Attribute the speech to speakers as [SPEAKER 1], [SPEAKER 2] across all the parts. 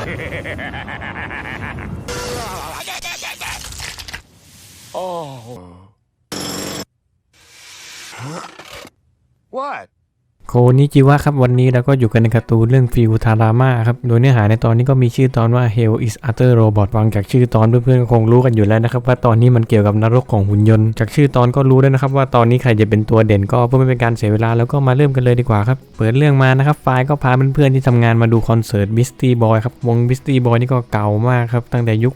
[SPEAKER 1] oh. Huh? What?
[SPEAKER 2] โคนิจิวะครับวันนี้เราก็อยู่กันในการ์ตูนเรื่องฟิวทารามาครับโดยเนื้อหาในตอนนี้ก็มีชื่อตอนว่า Hell is Utter Robot ฟังจากชื่อตอนเพื่อนๆคงรู้กันอยู่แล้วนะครับว่าตอนนี้มันเกี่ยวกับนรกของหุ่นยนต์ จากชื่อตอนก็รู้แล้วนะครับว่าตอนนี้ใครจะเป็นตัวเด่นก็เพื่อไม่เป็นการเสียเวลาแล้วก็มาเริ่มกันเลยดีกว่าครับเปิดเรื่องมานะครับไฟล์ก็พาเพื่อนๆที่ทำงานมาดูคอนเสิร์ต Beastie Boy ครับวง Beastie Boy นี่ก็เก่ามากครับตั้งแต่ยุค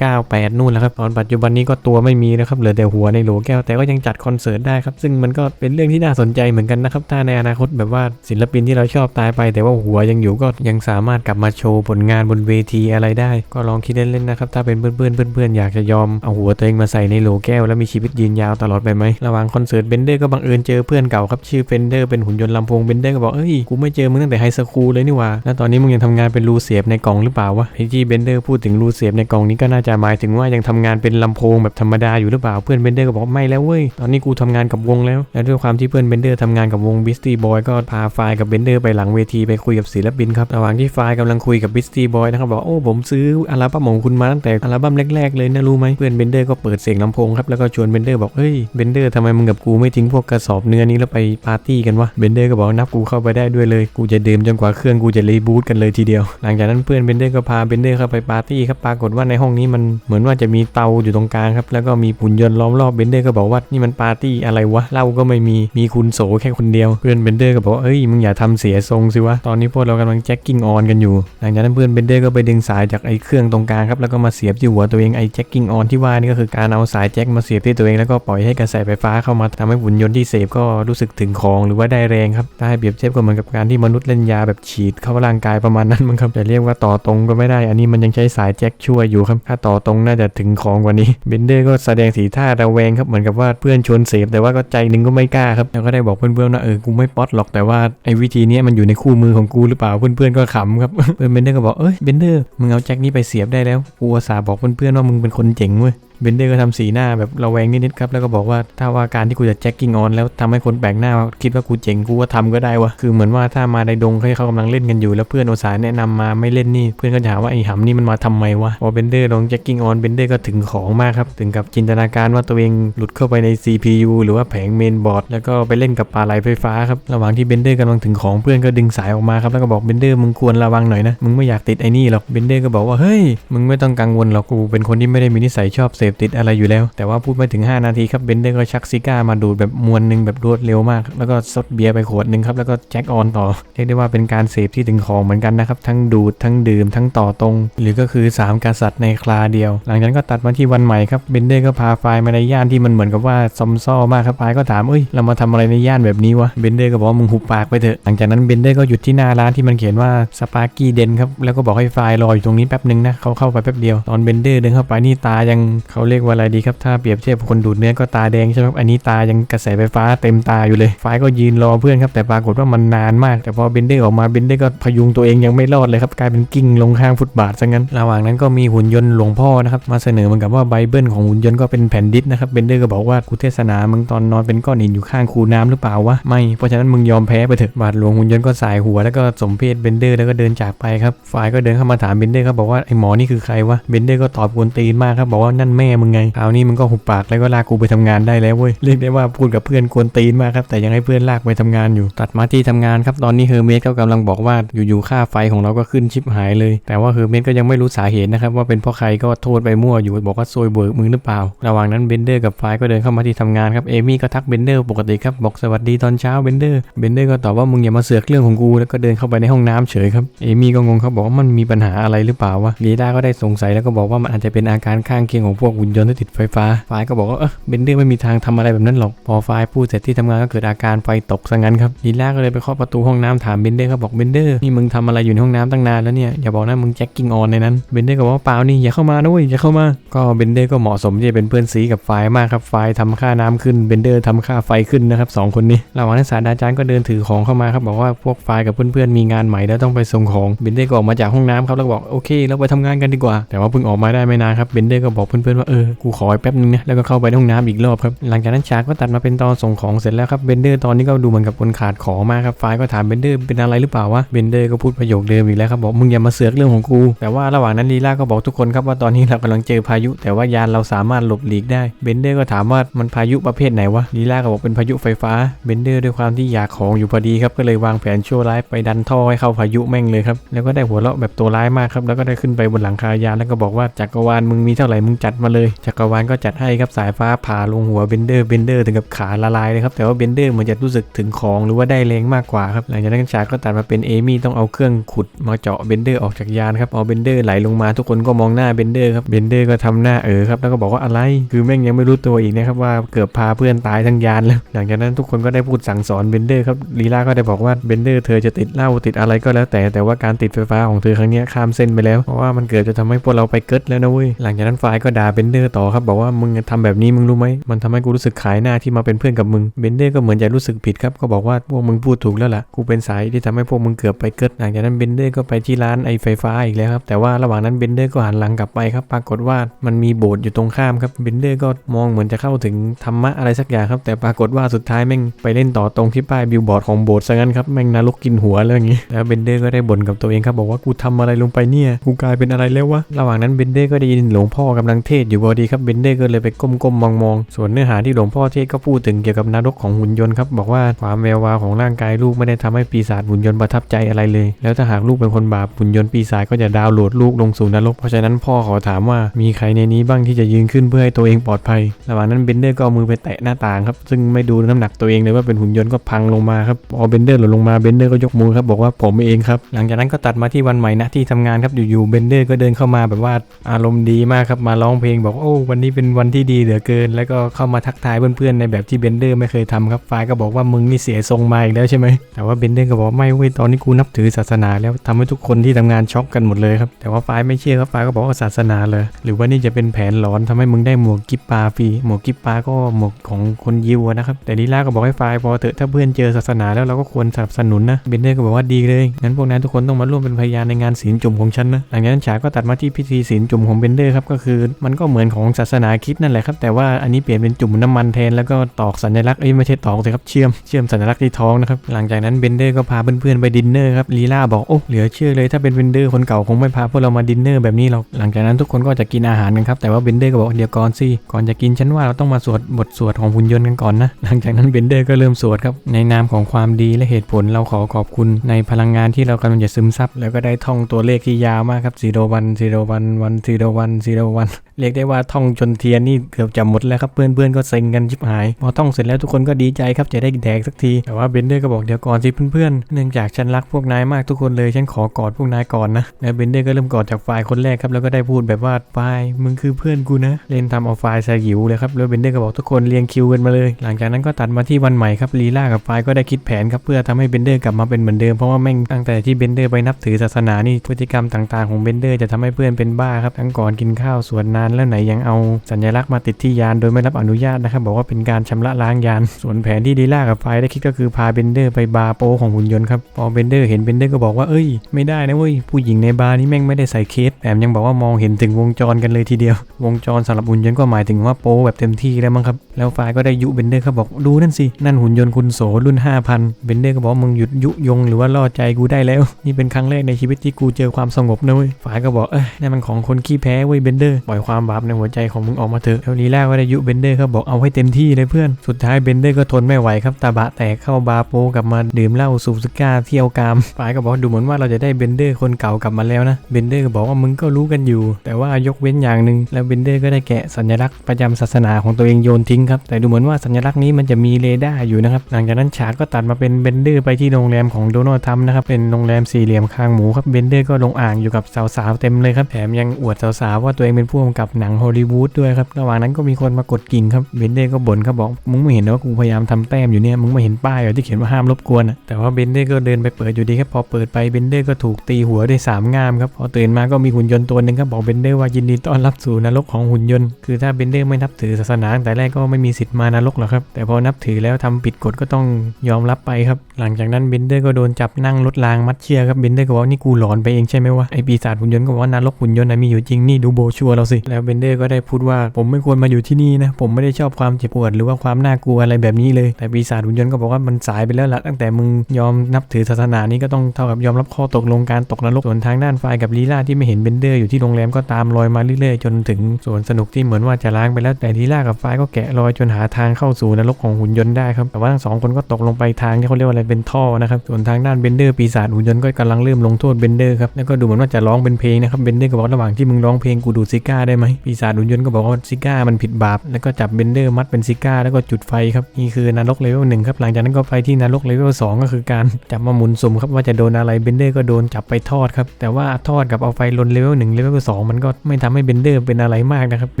[SPEAKER 2] 198 นู่นแล้วครับตอนปัจจุบันนี้ก็ตัวไม่มีแล้วครับเหลือแต่หัวในโหลแก้วแต่ก็ยังจัดคอนเสิร์ตได้ครับซึ่งมันก็เป็นเรื่องที่น่าสนใจเหมือนกันนะครับถ้าในอนาคตแบบว่าศิลปินที่เราชอบตายไป แต่ว่าหัวยังอยู่ก็ยังสามารถกลับมาโชว์ผลงานบนเวทีอะไรได้ ก็ลองคิดเล่นๆนะครับ ถ้าเป็นเพื่อนๆเพื่อนๆอยากจะยอมเอาหัวตัวเองมาใส่ในโหลแก้วแล้วมีชีวิตยืนยาวตลอดไปไหมระหว่างคอนเสิร์ตเบนเดอร์ก็บังเอิญเจอเพื่อนเก่าครับชื่อเฟนเดอร์เป็นหุ่นยนต์ลำโพงเบนเดอร์ก็บอกเอ้ยกูไม่เจอมึงตั้งแต่ไฮสคูลเลยนี่ว่าแล้วตอนนี้มึงยังทำงานเป็นรูเสียบในกล่องหรือเปล่าวะไอ้ที่เบนเดอร์พูดถึงรูเสียบในกล่องนี้ก็น่าจะหมายถึงว่ายังทำงานเป็นลำโพงแบบธรรมดาอยู่หรือเปล่าเพื่อนเบนเดอร์ก็บอกไม่แล้วเว้ยตอนนี้กูทำงานกับวงแล้วและด้วยความที่เพื่อนเบนเดอร์ทำงานกับวงบิสตี้บอยก็พาไฟล์กับเบนเดอร์ไปหลังเวทีไปคุยกับศิลปินครับระหว่างที่ไฟล์กำลังคุยกับบิสตี้บอยนะครับบอกโอ้ผมซื้ออัลบั้มของคุณมาตั้งแต่อัลบั้มแรกๆเลยนะรู้ไหมเพื่อนเบนเดอร์ก็เปิดเสียงลำโพงครับแล้วก็ชวนเบนเดอร์บอกเฮ้ยเบนเดอร์ทำไมมึงกับกูไม่ทิ้งพวกกระสอบเนื้อนี้แล้วไปปาร์ตี้กันวะเบนเดอร์ก็บอกนับกูเข้าไปได้ด้วยเลยกูจะดื่มจนกว่าเครื่องกูจะรีบูตกันเลยทีเดียว หลังจากนั้นเพื่อนเบนเดอร์ก็พาเบนเดอร์เข้าไปปาร์ตี้ครับปรากฏว่าในห้องนี้มันเหมือนว่าจะมีเตาอยู่ตรงกลางครับแล้วก็มีหุ่นยนต์ล้อมรอบเบนเดอร์ก็บอกว่านี่มันปาร์ตี้อะไรวะเหล้าก็ไม่มีมีคุณโสแค่คนเดียวเพื่อนเบนเดอร์ก็บอกเอ้ยมึงอย่าทำเสียทรงสิวะ ตอนนี้พวกเรากำลังแจ็คกิ้งออนกันอยู่ หลังจากนั้นเพื่อนเบนเดอร์ก็ไปดึงสายจากไอ้เครื่องตรงกลางครับแล้วก็มาเสียบที่หัวตัวเองไอ้แจ็คกิ้งออนที่ว่านี่ก็คือการเอาสายแจ็คมาเสียบที่ตัวเองแล้วก็ปล่อยให้กระแสไฟฟ้าเข้ามาทำให้หุ่นยนต์ที่เสพก็รู้สึกถึงของหรือว่าได้แรงครับถ้าให้เปรียบเทียบก็เหมือนกับการที่มนุษย์เล่นยาแบบฉีดเข้าร่างกายประมาณนั้นมั้งครับแต่เรียกว่าต่อตรงก็ไม่ได้ อันนี้มันยังใช้สายแจ็คช่วยอยู่ครับถ้าต่อตรงน่าจะถึงของกว่านี้เบนเดอร์ก็แสดงสีท่าระแวงครับเหมือนกับว่าเพื่อนชวนเสพแต่ว่าก็ใจหนึงก็ไม่กล้าครับแล้วก็ได้บอกเพื่อนๆว่าเออกูไม่ป๊อตหรอกแต่ว่าไอ้วิธีนี้มันอยู่ในคู่มือของกูหรือเปล่าเพื่อนๆก็ขำครับเพื่อนเบนเดอร์ก็บอกเอ้ยเบนเดอร์มึงเอาแจ็คนี้ไปเสียบได้แล้วกูอาสาบอกเพื่อนๆว่ามึงเป็นคนเจ๋งเว้ยเบนเดอร์ก็ทำสีหน้าแบบระแวงนิดๆครับ แล้วก็บอกว่าถ้าว่าการที่กูจะแจ็คกิ้งออนแล้วทำให้คนแปลกหน้าคิดว่ากูเจ๋งกูก็ทำก็ได้วะคือเหมือนว่าถ้ามาในดงที่เขากำลังเล่นกันอยู่แล้วเพื่อนอุตสาห์แนะนำมาไม่เล่นนี่เพื่อนก็จะหาว่าไอ้หำนี่มันมาทำไมวะพอเบนเดอร์ลองแจ็คกิ้งออนเบนเดอร์ก็ถึงของมากครับถึงกับจินตนาการว่าตัวเองหลุดเข้าไปใน CPU หรือว่าแผงเมนบอร์ดแล้วก็ไปเล่นกับปลาไหลไฟฟ้าครับระหว่างที่เบนเดอร์กำลังถึงของเพื่อนก็ดึงสายออกมาครับแล้วก็บอกเบนเดอร์มึงควรระวังหน่อยนะมึงไม่อยากติดไอ้นี่หรอกเบนเดอร์ก็บอกว่าเฮ้ยมึงไม่ต้องกังวลหรอกกูเป็นคนที่ไม่ได้มีนิสัยชอบเสพติดอะไรอยู่แล้ว แต่ว่าพูดไม่ถึง 5 นาทีครับเบนเดอร์ก็ชักซิก้ามาดูดแบบมวนหนึ่งแบบรวดเร็วมาก แล้วก็ซดเบียร์ไปขวดหนึ่งครับแล้วก็แจ็คออนต่อเรียกได้ว่าเป็นการเสพที่ถึงของเหมือนกันนะครับทั้งดูดทั้งดื่มทั้งต่อตรง หรือก็คือ 3 กษัตริย์ในคลาเดียว หลังจากนั้นก็ตัดมาที่วันใหม่ครับเบนเดอร์ก็พาไฟมาในย่านที่มันเหมือนกับว่าซอมซ่อมากครับไฟก็ถามเอ้ยเรามาทำอะไรในย่านแบบนี้วะเบนเดอร์ก็บอกมึงหุบปากไปเถอะหลังจากนั้นเบนเดอร์ก็หยุดที่หน้าร้านที่มันเขียนว่าสปาร์กี้เดนครับแล้วก็บอกให้ไฟรออยู่ตรงนี้แป๊บหนึ่งนะเขาเข้าไปแป๊บเดียวตอนเบนเดอร์เดินเข้าไปนี่ตายังเขาเรียกว่าอะไรดีครับ ถ้าเปรียบเทียบกับคนดูดเนื้อก็ตาแดงใช่ไหมครับ อันนี้ตายังกระแสไฟฟ้าเต็มตาอยู่เลย ไฟก็ยืนรอเพื่อนครับ แต่ปรากฏว่ามันนานมาก แต่พอเบนเดอร์ออกมาเบนเดอร์ก็พยุงตัวเองยังไม่รอดเลยครับ กลายเป็นกิ้งลงข้างฟุตบาทซะงั้น ระหว่างนั้นก็มีหุ่นยนต์หลวงพ่อนะครับ มาเสนอเหมือนกับว่าไบเบิลของหุ่นยนต์ก็เป็นแผ่นดิสนะครับ เบนเดอร์ก็บอกว่ากูเทศนา มึงตอนนอนเป็นก้อนหินอยู่ข้างคูน้ำหรือเปล่าวะ ไม่ เพราะฉะนั้นมึงยอมแพ้ไปเถอะบาทหลวงหุ่นยนต์ก็สายหัวแล้วก็สมเพศเบนเดอร์แล้วก็เดินจากไปครับฝ่ายก็เดินเข้ามาถามเบนเดอร์ครับบอกว่าไอหมอนี่คือใครวะ เบนเดอร์ก็ตอบกวนตีนมากครับบอกว่านั่นแม่มึงไงคราวนี้มึงก็หุบปากแล้วก็ลากกูไปทำงานได้แล้วเว้ยเรียกได้ว่าพูดกับเพื่อนกวนตีนมากครับแต่ยังให้เพื่อนลากไปทำงานอยู่ ตัดมาที่ทำงานครับตอนนี้เฮอร์เมสก็กำลังบอกว่าอยู่ๆค่าไฟของเราก็ขึ้นชิบหายเลย แต่ว่าเฮอร์เมสก็ยังไม่รู้สาเหตุนะครับว่าเป็นเพราะใครก็โทษไปมั่วอยู่บอกว่าซวยเบิกมือหรือเปล่า ระหว่างนั้นเบนเดอร์กับไฟก็เดินเข้ามาที่ทำงานครับเอมี่ก็ทักเบนเดอร์ปกติครับบอกสวัสดีตอนเช้าเบนเดอร์เบนเดอร์ก็ตอบว่ามึงอย่ามาเสือกเรื่องของกูแล้วก็เดินเข้าไปในห้องน้ำเฉยครับเอมี่ก็งงครับบอกว่ามันมีปัญหาอะไรหรือเปล่าวะลีดาก็ได้สงสัยแล้วก็บอกว่ามันอาจจะเป็นอาการข้างเคียงของพวกหุ่นยนต์ที่ติดไฟฟ้าไฟก็บอกว่าเออเบนเดอร์ไม่มีทางทำอะไรแบบนั้นหรอก พอไฟพูดเสร็จที่ทำงานก็เกิดอาการไฟตกซะงั้นครับลีลาก็เลยไปเคาะประตูห้องน้ำถามเบนเดอร์ครับอกเบนเดอร์นี่มึงทำอะไรอยู่ในห้องน้ำตั้งนานแล้วเนี่ยอย่าบอกนะมึงแจ็คกิ้งออนในนั้นเบนเดอร์ก็บอกว่าเปล่านี่อย่าเข้ามานะเว้ยอย่าเข้ามาก็เบนเดอร์ก็เหมาะสมที่จะเป็นเพื่อนซีกับไฟมากครับไฟทำค่าน้ำขึ้นเบนเดอร์ทำค่าไฟขึ้นนะครับสองคนนี้ระหว่างนั้นศาสตราจารย์ก็เดินถือของเข้ามาครับบอกว่าพวกไฟกับเพื่อนๆมีงานใหม่แล้วต้องไปส่งของเบนเดอร์ก็ออกมาจากห้องน้ำครับแล้วบอกโอเคเราไปทำงานกันดีกว่า แต่ว่าเพิ่งออกมาได้ไม่นานครับเบนเดอร์ก็บอกเพื่อนๆว่าเออกูขอแป๊บนึงนะแล้วก็เข้าไปในห้องน้ำอีกรอบครับหลังจากนั้นฉากก็ตัดมาเป็นตอนส่งของเสร็จแล้วครับเบนเดอร์ตอนนี้ก็ดูเหมือนกับคนขาดของมากครับไฟก็ถามเบนเดอร์เป็นอะไรหรือเปล่าวะเบนเดอร์ก็พูดประโยคเดิมอีกแล้วครับบอกมึงอย่ามาเสือกเรื่องของกู แต่ว่าระหว่างนั้นลีลาก็บอกทุกคนครับว่าตอนนี้เรากำลังเจอพายุ แต่ว่ายานเราสามารถหลบหลีกได้เบนเดอร์ก็ถามว่ามันพายุประเภทไหนวะลีลาก็บอกเป็นพายุไฟฟ้าเบนเดอร์ด้วยความที่อยากของอยู่พอดีครับก็เลยวางแผนชั่วร้ายไปดันท่อให้เข้าพายุแม่งเลยครับแล้วก็ได้หัวเราะแบบตัวร้ายมากครับแล้วก็ได้ขึ้นไปบนหลังคายานแล้วก็บอกว่าจักรวาลมึงมีเท่าไหร่มึงจัดมาเลยจักรวาลก็จัดให้ครับสายฟ้าผ่าลงหัวเบนเดอร์เบนเดอร์ถึงกับขาละลายเลยครับแต่ว่าเบนเดอร์เหมือนจะรู้สึกถึงของหรือว่าได้แรงมากกว่าครับหลังจากนั้นฉากก็ตัดมาเป็นเอมี่ต้องเอาเครื่องขุดมาเจาะเบนเดอร์ออกจากยานครับเอาเบนเดอร์ไหลลงมาทุกคนก็มองหน้าเบนเดอร์ครับเบนเดอร์ก็ทำหน้าเออครับแล้วก็บอกว่าอะไรคือแม่งยังไม่รู้ตัวอีกนะครับว่าเกือบพาเพื่อนตายทั้งยานแล้วหลังจากนั้นทุกคนก็ได้พูดสั่งสอนเบนเดอร์ครับลีลาก็ได้บอกว่าเบนเดอร์เธอจะติดเหล้าติดอะไรก็แล้วแต่แต่ว่าการติดไฟฟ้าของเธอครั้งนี้ข้ามเส้นไปแล้วเพราะว่ามันเกิดจะทำให้พวกเราไปเกิดแล้วนะเว้ยหลังจากนั้นฝ่ายก็ด่าเบนเดอร์ต่อครับบอกว่ามึงทำแบบนี้มึงรู้ไหมมันทำให้กูรู้สึกขายหน้าที่มาเป็นเพื่อนกับมึงเบนเดอร์ก็เหมือนจะรู้สึกผิดครับก็บอกว่าพวกมึงพูดถูกแล้วล่ะกูเป็นสายที่ทำให้พวกมึงเกือบไปเกิดหลังจากนั้นเบนเดอร์ก็ไปที่ร้านไอไฟฟ้าอีกแล้วครับแต่ว่าระหว่างนั้นเบนเดอร์ก็หันหลังกลับไปครับปรากฏว่ามันมีโบสถ์อยู่ตรงข้ามครับเบนเดอร์ก็มองเหมือนจะเข้าถึงธรรมะอะไรสักอย่างครับแต่ปรากฏว่าสุดท้ายแม่งไปเล่นต่อตรงที่ป้ายบิลบอร์ดของโบสถ์ซะงั้นครับแม่งนรกกินหัวเลยอย่างงี้แล้วเบนเดอร์ก็ได้บ่นกับตัวเองครับบอกว่ากูทำอะไรลงไปเนี่ยกูกลายเป็นอะไรแล้ววะระหว่างนั้นเบนเดอร์ก็ได้ยินหลวงพ่อกำลังเทศอยู่พอดีครับเบนเดอร์ก็เลยไปก้มๆมองๆ ส่วนเนื้อหาที่หลวงพ่อเทศก็พูดถึงเกี่ยวกับนรกของหุ่นยนต์ครับบอกว่าความแวววาวของร่างกายลูกไม่ได้ทำให้ปีศาจหุ่นยนต์ประทับใจอะไรเลย แล้วถ้าหากลูกเป็นคนบาปหุ่นยนต์ปีศาจก็จะดาวน์โหลดลูกลงสู่นรก เพราะฉะนั้นพ่อขอถามว่ามีใครในนี้บ้างที่จะยืนขึ้นเพื่อให้ตัวเองปลอดภัย ระหว่างนั้นเบนเดอร์ก็เอามือไปแตะหน้าต่างครับซึ่งไม่ดูน้ำหนักตัวเองเลยว่าเป็นหุ่นยนต์ก็พังลงมาครับพอเบนเดอร์หล่นลงมาเบนเดอร์ก็ยกมือครับบอกว่าผมเองครับหลังจากนั้นก็ตัดมาที่วันใหม่นะที่ทำงานครับอยู่ๆเบนเดอร์ก็เดินเข้ามาแบบว่าอารมณ์ดีมากครับมาร้องเพลงบอกโอ้วันนี้เป็นวันที่ดีเหลือเกิน แล้วก็เข้ามาทักทายเพื่อนๆในแบบที่เบนเดอร์ไม่เคยทำครับฝ่ายก็บอกว่ามึงนี่เสียทรงมาอีกแล้วใช่ไหมแต่ว่าเบนเดอร์ก็บอกไม่เว้ยตอนนี้กูนับถือศาสนา แล้วทำให้ทุกคนที่ทำงานช็อกกันหมดเลยครับแต่ว่าฝ่ายไม่เชื่อครับฝ่ายก็บอกว่าศาสนาเลย หรือว่านี่จะเป็นแผนหลอนทำให้มึงได้หมวกกิปปาฟรีหมวกกิปปาก็หมวกของคนยิวนะครับแต่ลีลาก็บอกให้ฝ่ายพอเถอะถ้าเพื่อนเจอศาสนาแล้วเราก็ควรสนับสนุนนะเบนเดอร์ก็บอกว่าดีเลยงั้นพวกนั้นทุกคนต้องมาร่วมเป็นพยานในงานศีลจุ่มของฉันนะหลังจากนั้นฉากก็ตัดมาที่พิธีศีลจุ่มของเบนเดอร์ครับก็คือมันก็เหมือนของศาสนาคิดนั่นแหละครับ แต่ว่าอันนี้เปลี่ยนเป็นจุ่มน้ำมันแทนแล้วก็ตอกสัญลักษณ์เอ้ยไม่ใช่ตอกสิครับเชื่อมเชื่อมสัญลักษณ์ที่ท้องนะครับหลังจากนั้นเบนเดอร์ก็พาเพื่อนๆไปดินเนอร์ครับลีลาบอกโอ้เหลือเชื่อเลยถ้าเป็นเบนเดอร์คนเก่าคงไม่พาพวกเรามาดินเนอร์แบบนี้หรอกหลังจากนั้นทุกคนก็จะกินอาหารกันครับแต่ว่าเบนเดอร์ก็บอกเดี๋ยวก่อนสิก่อนจะกินฉันว่าเราต้องมาสวดบทสวดของหุ่นยนต์กันก่อนนะหลังจากนั้นเบนเดอร์ก็เริ่มสวดครับในนามของความดีและเหตุผลเราขอขอบคุณในพลังงานที่เรากำลังจะซึมซับแล้วก็ได้ท่องตัวเลขที่ยาวมากครับซีโรวันซีโรวันวันซีโรวันซีโรวันเรียกได้ว่าท่องจนเทียนนี่เกือบจะหมดแล้วครับเพื่อนๆก็เซ็งกันชิบหาย พอท่องเสร็จแล้วทุกคนก็ดีใจครับจะได้แดกสักที แต่ว่าเบนเดอร์ก็บอกเดี๋ยวก่อนสิเพื่อนๆเนื่องจากฉันรักพวกนายมากทุกคนเลยฉันขอกอดพวกนายก่อนนะแล้วเบนเดอร์ก็เริ่มกอดจากฝ่ายคนแรกครับแล้วก็ได้พูดแบบว่าฝ่ายมึงคือเพื่อนกูนะเล่นทำเอาฝ่ายสยิวเลยครับแล้วเบนเดอร์ก็บอกทุกคนเรียงคิวกันมาเลย หลังจากนั้นก็ตัดมาที่วันใหม่ครับลีล่ากับฝ่ายก็ได้คิดแผนครับเพื่อทำให้เบนเดอร์กลับมาเป็นเหมือนเดิมเพราะว่าแม่งตั้งแต่ที่เบนเดอร์ไปนับถือศาสนานี่พฤติกรรมต่างๆของเบนเดอร์จะทำให้เพื่อนเป็นบ้าครับทั้งก่อนกินข้าวสวดนานแล้วไหนยังเอาสัญลักษณ์มาติดที่ยานโดยไม่รับอนุญาตนะครับบอกว่าเป็นการชำระล้างยาน ส่วนแผนที่ดีล่ากับไฟได้คิดก็คือพาเบนเดอร์ไปบาร์โปของหุ่นยนต์ครับพอเบนเดอร์เห็นเบนเดอร์ก็บอกว่าเอ้ยไม่ได้นะเว้ยผู้หญิงในบาร์นี่แม่งไม่ได้ใส่เคสแถมยังบอกว่ามองเห็นถึงวงจรกันเลยทีเดียว วงจรสำหรับหุ่นยนต์ก็หมายถึงว่าโปแบบเต็มที่แล้วมั้งครับแล้วไฟก็ได้ยุเบนเดอร์ครับบอกดูนั่นสินั่นหุ่นยนต์คุณโสรุ่น 5,000เบนเดอร์ก็บอกมึงหยุดยุยงหรือว่าล่อใจกูได้แล้ว นี่เป็นครั้งแรกในชีวิตที่กูเจอความสงบนะเว้ยฝ่ายก็บอกเอ้ยนั่นมันของคนขี้แพ้เว้ยเบนเดอร์ปล่อยความบาปในหัวใจของมึงออกมาเถอะแล้วลีล่าก็ได้ยุเบนเดอร์ครับบอกเอาให้เต็มที่เลยเพื่อน สุดท้ายเบนเดอร์ก็ทนไม่ไหวครับตาบะแตกเข้าบาโปกลับมาดื่มเหล้าสูบสก้าเที่ยวกามฝ่ายก็บอกดูเหมือนว่าเราจะได้เบนเดอร์คนเก่ากลับมาแล้วนะเบนเดอร์ก็บอกว่ามึงก็รู้กันอยู่ แต่ว่ายกเว้นอย่างหนึ่งแล้วเบนเดอร์ก็ได้แกะสัญลักษณ์ประจำศาสนาของตัวเองโยนทิ้งครับแต่ดูเหมือนว่าสัญลักษณ์นี้มันจะมีเรดาร์อยู่นะครับหลังจากนั้นฉากก็ตัดมาเป็นเบนเดอร์ไปที่โรงแรมของโดนัลด์ทัมนะครับเป็นโรงแรมสี่เหลี่ยมคางหมูครับเบนเดอร์ก็ลงอ่างอยู่กับสาวๆเต็มเลยครับแถมยังอวดสาวๆว่าตัวเองเป็นผู้กำกับหนังฮอลลีวูดด้วยครับ ระหว่างนั้นก็มีคนมากดกิ่งครับเบนเดอร์ก็บ่นครับบอกมึงไม่เห็นเหรอว่ากูพยายามทำแต้มอยู่เนี่ยมึงไม่เห็นป้ายเหรอที่เขียนว่าห้ามรบกวนอะแต่ว่าเบนเดอร์ก็เดินไปเปิดอยู่ดีครับพอเปิดไปเบนเดอร์ก็ถูกตีหัวด้วยสามง่ามครับพอตื่นมาก็มีหุ่นยนต์ตัวหนึ่งครับบอกเบนเดอร์ว่ายินดีต้อนรับสู่นรกของหุ่นยนต์คือถ้าเบนเดอร์ไม่นับถือศาสนาตั้งแต่แรกก็ไม่มีสิทธิ์มานรกหรอกครับแต่พอนับถือแล้วทำผิดกฎก็ต้องยอมรับไปครับ หลังจากนั้นเบนเดอร์ก็โดนจับนั่งรถรางมัดเชือกครับเบนเดอร์ก็บอกนี่กูหลอนไปเองใช่ไหมวะไอปีศาจหุ่นยนต์ก็บอกว่านรกหุ่นยนต์นะมีอยู่จริงนี่ดูโบชัวเราสิแล้วเบนเดอร์ก็ได้พูดว่าผมไม่ควรมาอยู่ที่นี่นะ ผมไม่ได้ชอบความเจ็บปวดหรือว่าความน่ากลัวอะไรแบบนี้เลย แต่ปีศาจหุ่นยนต์ก็บอกว่ามันสายไปแล้วล่ะตั้งแต่มึงยอมนับถือศาสนานี้ก็ต้องเท่ากับยอมรับข้อตกลงการตกนรกส่วนทางด้านไฟกับลีลาที่ไม่เห็นเบนเดอร์อยู่ที่โรงแรมก็ตามรอยมาเรื่อยๆ จนถึงสวนสนุกที่เหมือนว่าจะล้างไปแล้วแต่ลีลากับไฟก็แกะรอยจนหาทางเข้าสู่นรกของหุ่นยนต์ได้ครับแต่ว่าทั้งสองคนก็ตกลงไปทางที่เขาเรียกว่าอะไรเป็นท่อนะครับส่วนทางด้านเบนเดอร์ปีศาจหุ่นยนต์ก็กำลังเริ่มลงโทษเบนเดอร์ครับแล้วก็ดูเหมือนว่าจะร้องเป็นเพลงนะครับเบนเดอร์ก็บอกระหว่างที่มึงร้องเพลงกูดูดซิก้าได้ไหมปีศาจหุ่นยนต์ก็บอกว่าซิก้ามันผิดบาป แล้วก็จับเบนเดอร์มัดเป็นซิก้าแล้วก็จุดไฟครับ นี่คือนรกเลเวลหนึ่งครับ หลังจากนั้นก็ไปที่นรกเลเวลสองก็คือการจับมาหมุนสุ่มครับว่าจะโดนอะไรเบนเดอร์ก็โดนจับไปทอดครับ แต่ว่าทอดกับเอาไฟลนเลเวลหนึ่งเลเวลสองมันก็ไม่ทำให้เบนเดอร์เป็นอะไรมากนะครับเบ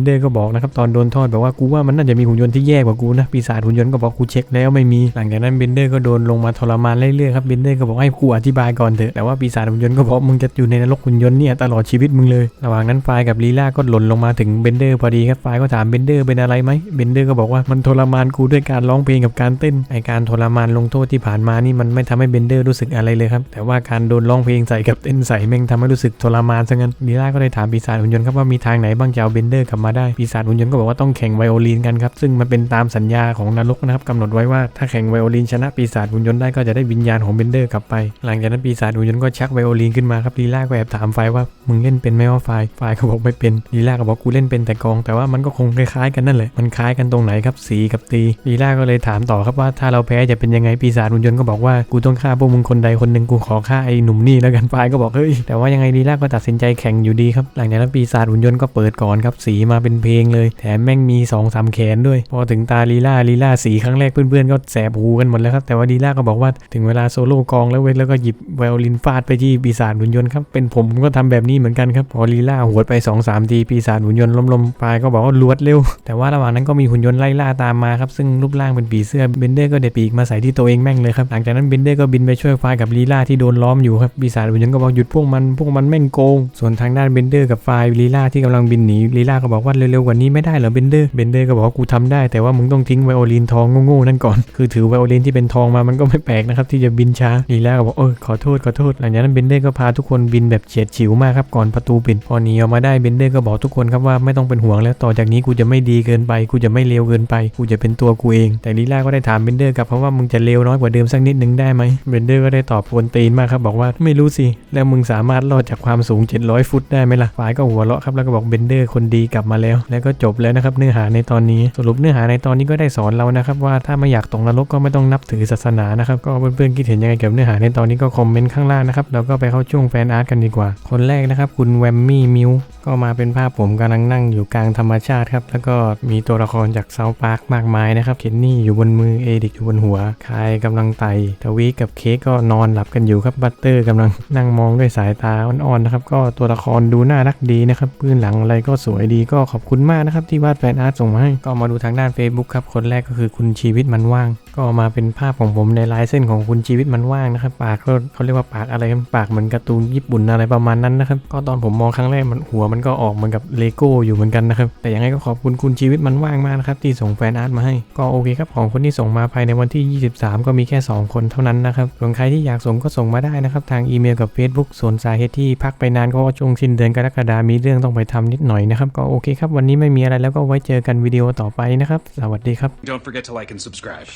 [SPEAKER 2] นเดอร์ก็บอกนะครับตอนโดนทอดบอกว่ากูว่ามันน่าจะมีหุ่นยนต์ที่แย่กว่ากูนะปีศาจหุ่นยนต์ก็บอกกูเช็คแล้วไม่มี หลังจากนั้นเบนเดอร์ก็โดนลงมาทรมานเรื่อยๆครับเบนเดอร์ก็บอกให้กูอธิบายก่อนเถอะแต่ว่าปีศาจหุ่นยนต์ก็บอกมึงจะอยู่ในนรกหุ่นยนต์เนี่ยตลอดชีวิตมึงเลย ระหว่างนั้นไฟกับลีลาก็หล่นลงมาถึงเบนเดอร์พอดีครับไฟก็ถามเบนเดอร์เป็นอะไรไหมเบนเดอร์ก็บอกว่ามันทรมานกูด้วยการร้องเพลงกับการเต้นไอการทรมานลงโทษที่ผ่านมานี่มันไม่ทำให้เบนเดอร์รู้สึกอะไรเลยครับแต่ว่าการโดนร้องเพลงใส่กับเต้นใส่แม่งทำให้รู้สึกทรมานซะงั้นลีลาก็เลยถามปีศาจหุ่นยนต์ครับว่ามีทางไหนบ้างจะเอาเบนเดอร์กลับมาได้ปีศาจหุ่นยนต์ก็บอกว่าต้องแข่งไวโอลินกันครับซึ่งมันเป็นตามสัญญาของนรกนะครับกำหนดไว้ว่าถ้าแข่งไวโอลินชนะปีศาจหุ่นยนต์ได้ก็จะได้วิญญาณของเบนเดอร์กลับไป หลังจากนั้นปีศาจหุ่นยนต์ก็ชักไวโอลินขึ้นมาครับลีลาก็แอบถามไฟว่ามึงเล่นเป็นไหมว่าไฟไฟก็บอกไม่เป็นลีลาก็บอกกูเล่นเป็นแต่กองแต่ว่ามันก็คงคล้ายๆกันนั่นแหละมันคล้ายกันตรงไหนครับสีกับตีลีลาก็เลยถามต่อครับว่าถ้าเราแพ้จะเป็นยังไงปีศาจหุ่นยนต์ก็บอกว่ากูต้องฆ่าพวกมึงคนใดคนหนึ่งกูขอฆ่าไอ้หนุ่มนี่แล้วกันไฟก็บอกเฮ้ยแต่ว่ายังไงลีลาก็ตัดสินใจแข่งอยู่ดีครับหลังจากนั้นปีศาจหุ่นยนต์ก็เปิดก่อนครับสีมาเป็นเพลงเลย แถมแม่งมี2อสามแขนด้วย พอถึงตาลีลาลีลาสีครั้งแรกเพื่อนๆก็แสบหูกันหมดแล้วครับแต่ว่าลีลาก็บอกว่าถึงเวลาโซโล่กองแล้วเว้ยแล้วก็หยิบไวโอลินฟาดไปที่ปีศาจหุ่นยนต์ครับเป็นผมก็ทำแบบนี้เหมือนกันครับพอลีลาหัวดไป2อสามทีปีศาจาดหุ่นยนต์ล้มลมปก็บอกว่าลวดเร็ว แต่ว่าระหว่างนั้นก็มีหุ่นยนต์ไล่ล่าตามมาครับซึ่งรูปร่างเป็นผีเสื้อเบนเดอร์ก็เด็ดปีกมาใส่ที่ตัวเองแม่งเลยครับหลังจากนั้นเบนเดอร์ก็บินไปช่วยไฟกับลีลาที่โดนล้อมอยู่ครับปีศาจหุ่นยนต์ก็บอกหยุดพวกมันพวกมันแม่งโกง ส่วนทางด้านเบนเดอร์กับไฟลีลาที่กำลังบินหนีลีลาก็บอกว่าเร็วๆกว่านี้ไม่ได้เหรอเบนเดอร์เบนเดอร์ก็บอกว่ากูทำได้แต่ว่ามึงต้องทิ้งไวโอลินทองโง่ๆนั่นก่อนคือถือไวโอลินที่เป็นทองมามันก็ไม่แปลกนะครับที่จะบินช้าลีลาก็บอกเออขอโทษขอโทษหลังจากนั้นเบนเดอร์ก็พาทุกคนบินแบบเฉียดฉิวมากครับก่อนประตูปิดพอหนีออกมาได้เบนเดอร์ก็บอกทุกคนครับว่าไม่ต้องเป็นห่วงแล้วต่อจากนี้กูจะไม่ดีเกินไป กูจะไม่เลวเกินไป กูจะเป็นตัวกูเอง แต่ลีลาก็ได้ถามเบนเดอร์กลับเพราะว่ามึงจะเลวน้อยกว่าเดิมสักนิดนึงได้ไหมเบนเดอร์ก็ได้ตอบวนตีนมากครับบอกว่าไม่รู้สิ แล้วมึงสามารถรอดจากความสูง 700 ฟุตได้ไหมล่ะฝ่ายก็หัวเราะครับแล้วก็บอกเบนเดอร์คนดีกลับมาแล้ว แล้วก็จบแล้วนะครับเนื้อหาในตอนนี้สรุปเนื้อหาในตอนนี้ก็ได้สอนเรานะครับว่าถ้าไม่อยากตกนรกก็ไม่ต้องนับถือศาสนานะครับก็เพื่อนๆคิดเห็นยังไงเกี่ยวกับเนื้อหาในตอนนี้ก็คอมเมนต์ข้างล่างนะครับเราก็ไปเข้าช่วงแฟนอาร์ตกันดีกว่า คนแรกนะครับคุณแวมมี่มิวก็มาเป็นภาพผมกำลังนั่งอยู่กลางธรรมชาติครับแล้วก็มีตัวละครจากเซาพาร์คมากมายนะครับเคนนี่อยู่บนมือเอดิกอยู่บนหัวคายกำลังไต่ทวีกับเค้กก็นอนหลับกันอยู่ครับบัตเตอร์กำลังนั่งมองด้วยสายตาอ่อนๆนะครับก็ตัวละครดูน่ารักดีนะครับพื้นหลังอะไรก็สวยดีก็ขอบคุณมากนะครับที่วาดแฟนอาร์ตส่งมาให้ก็มาดูทางด้าน Facebook ครับคนแรกก็คือคุณชีวิตมันว่าง ก็มาเป็นภาพของผมในลายเส้นของคุณชีวิตมันว่างนะครับปากเขาเรียกว่าปากอะไรครับปากเหมือนการ์ตูนญี่ปุ่นอะไรประมาณนั้นนะครับก็ตอนผมมองครั้งแรกมันหัวมันก็ออกเหมือนกับเลโก้อยู่เหมือนกันนะครับ แต่ยังไงก็ขอบคุณคุณชีวิตมันว่างมากนะครับที่ส่งแฟนอาร์ตมาให้ ก็โอเคครับของคนที่ส่งมาภายในวันที่ 23 ก็มีแค่ 2 คนเท่านั้นนะครับส่วนใครที่อยากส่งก็ส่งมาได้นะครับ ทางอีเมลกับ Facebook ส่วนสาเหตุที่พักไปนานก็ช่วงสิ้นเดือนกรกฎามีเรื่องต้องไปทำนิดหน่อยนะครับ ก็โอเคครับ วันนี้ไม่มีอะไรแล้วก็ไว้เจอกันวิดีโอต่อไปนะครับ สวัสดีครับ
[SPEAKER 1] Don't forget to like and subscribe.